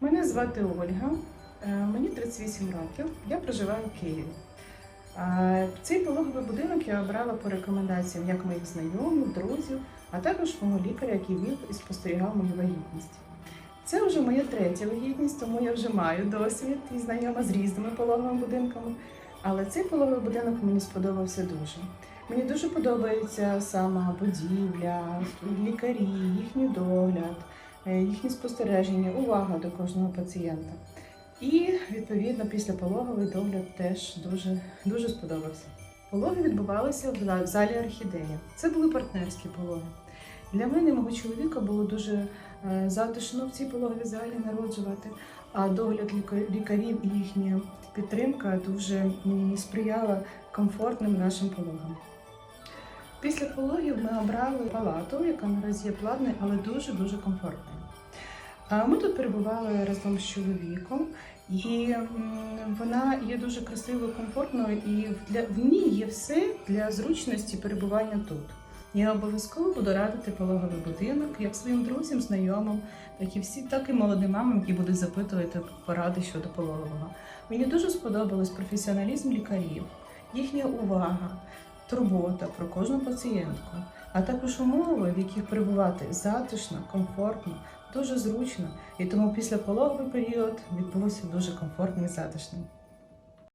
Мене звати Ольга, е, мені 38 років, я проживаю в Києві. Е, Цей пологовий будинок я обрала по рекомендаціям як моїх знайомих, друзів, а також мого лікаря, який вів і спостерігав мою вагітність. Це вже моя третя вагітність, тому я вже маю досвід і знайома з різними пологовими будинками. Але цей пологовий будинок мені сподобався дуже. Мені дуже подобається сама будівля, лікарі, їхній догляд, їхні спостереження, увага до кожного пацієнта. І відповідно після пологовий догляд теж дуже, дуже сподобався. Пологи відбувалися в залі орхідея. Це були партнерські пологи. Для мене мого чоловіка було дуже е, затишно в цій пологовій залі народжувати, а догляд лікарів і їхня підтримка дуже сприяла комфортним нашим пологам. Після пологів ми обрали палату, яка наразі є платною, але дуже-дуже комфортною. Ми тут перебували разом з чоловіком, і вона є дуже красивою, комфортною, і для, в ній є все для зручності перебування тут. Я обов'язково буду радити пологовий будинок як своїм друзям, знайомим, так і всі, так і молодим мамам, які будуть запитувати поради щодо пологового. Мені дуже сподобалось професіоналізм лікарів, їхня увага, турбота про кожну пацієнтку, а також умови, в яких перебувати затишно, комфортно, дуже зручно. І тому після пологовий період відбулося дуже комфортним і затишно.